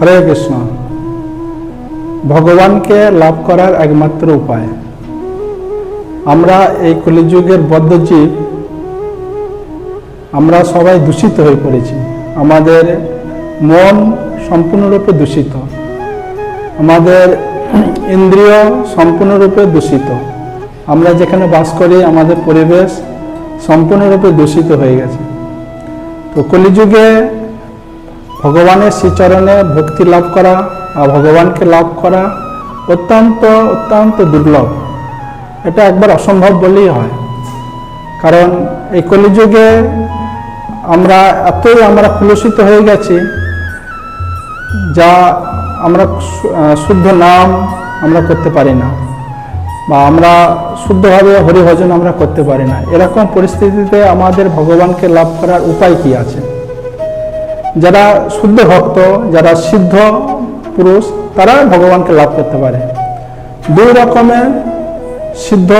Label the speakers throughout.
Speaker 1: হরে কৃষ্ণ। ভগবানকে লাভ করার একমাত্র উপায়। আমরা এই কলিযুগের বদ্ধজীব, আমরা সবাই দূষিত হয়ে পড়েছি। আমাদের মন সম্পূর্ণরূপে দূষিত। আমাদের ইন্দ্রিয় সম্পূর্ণরূপে দূষিত। আমরা যেখানে বাস করি, আমাদের পরিবেশ সম্পূর্ণরূপে দূষিত হয়ে গেছে। তো কলিযুগে ভগবানের শ্রীচরণে ভক্তি লাভ করা আর ভগবানকে লাভ করা অত্যন্ত অত্যন্ত দুর্লভ। এটা একবার অসম্ভব বললেই হয়। কারণ এই কলিযুগে আমরা এতই আমরা কুলসিত হয়ে গেছি, যা আমরা শুদ্ধ নাম আমরা করতে পারি না বা আমরা শুদ্ধভাবে হরিভজন আমরা করতে পারি না। এরকম পরিস্থিতিতে আমাদের ভগবানকে লাভ করার উপায় কি আছে? যারা শুদ্ধ ভক্ত, যারা সিদ্ধ পুরুষ, তারা ভগবানকে লাভ করতে পারে। দুই রকমের সিদ্ধ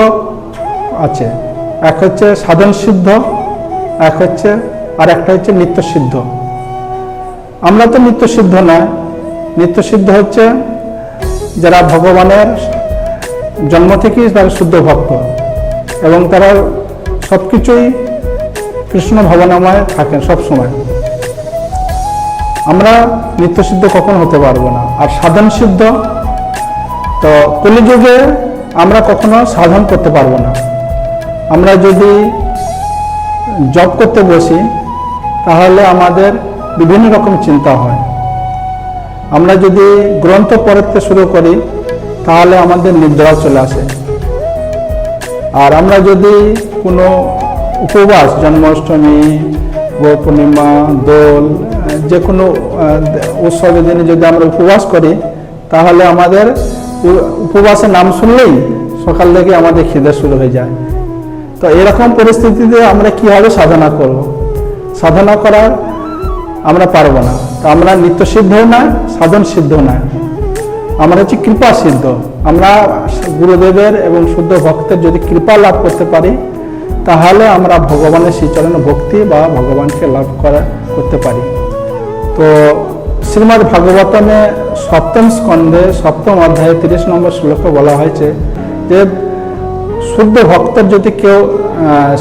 Speaker 1: আছে। এক হচ্ছে সাধন সিদ্ধ, এক হচ্ছে আর একটা হচ্ছে নিত্য সিদ্ধ। আমরা তো নিত্য সিদ্ধ নয় নিত্য সিদ্ধ হচ্ছে যারা ভগবানের জন্ম থেকেই তারা শুদ্ধ ভক্ত এবং তারা সব কিছুই কৃষ্ণ ভাবনাময় থাকেন সব সময় আমরা নিত্য সিদ্ধ কখনো হতে পারব না। আর সাধন সিদ্ধ, তো কলিযুগে আমরা কখনো সাধন করতে পারব না। আমরা যদি জব করতে বসি, তাহলে আমাদের বিভিন্ন রকম চিন্তা হয়। আমরা যদি গ্রন্থ পড়তে শুরু করি, তাহলে আমাদের নিদ্রা চলে আসে। আর আমরা যদি কোনো উপবাস, জন্মাষ্টমী পূর্ণিমা, দোল যে কোনো উৎসবের দিনে যদি আমরা উপবাস করি, তাহলে আমাদের উপবাসের নাম শুনলেই সকাল থেকে আমাদের খিদে শুরু হয়ে যায়। তো এরকম পরিস্থিতিতে আমরা কীভাবে সাধনা করব? সাধনা করার আমরা পারব না। তো আমরা নিত্য সিদ্ধ না সাধন সিদ্ধ না। আমরা হচ্ছে কৃপা সিদ্ধ আমরা গুরুদেবের এবং শুদ্ধ ভক্তের যদি কৃপা লাভ করতে পারি, তাহলে আমরা ভগবানের শ্রীচরণে ভক্তি বা ভগবানকে লাভ করা, করতে পারি। তো শ্রীমৎ ভাগবতমে সপ্তম স্কন্ধে সপ্তম অধ্যায়ে তিরিশ নম্বর শ্লোকে বলা হয়েছে যে, শুদ্ধ ভক্তের যদি কেউ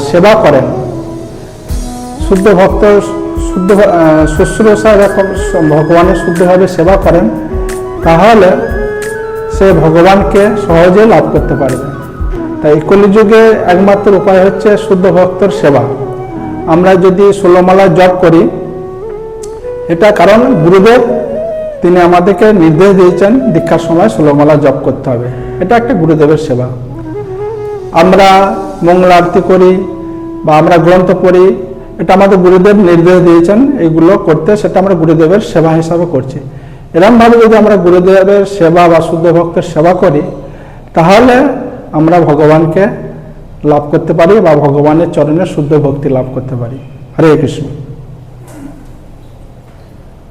Speaker 1: সেবা করেন, শুদ্ধ ভক্ত, শুদ্ধ শুশ্রূষা এরকম ভগবানের শুদ্ধভাবে সেবা করেন, তাহলে সে ভগবানকে সহজে লাভ করতে পারবে। তাই কলিযুগে একমাত্র উপায় হচ্ছে শুদ্ধ ভক্তর সেবা। আমরা যদি ষোলোমালা জপ করি এটা কারণ গুরুদেব, তিনি আমাদেরকে নির্দেশ দিয়েছেন, দীক্ষার সময় ষোলোমালা জপ করতে হবে। এটা একটা গুরুদেবের সেবা। আমরা মঙ্গল আরতি করি বা আমরা গ্রন্থ পড়ি, এটা আমাদের গুরুদেব নির্দেশ দিয়েছেন, এগুলো করতে সেটা আমরা গুরুদেবের সেবা হিসাবে করছি। এরমভাবে যদি আমরা গুরুদেবের সেবা বা শুদ্ধ ভক্তের সেবা করি, তাহলে আমরা ভগবানকে লাভ করতে পারি বা ভগবানের চরণে শুদ্ধ ভক্তি লাভ করতে পারি। হরে কৃষ্ণ।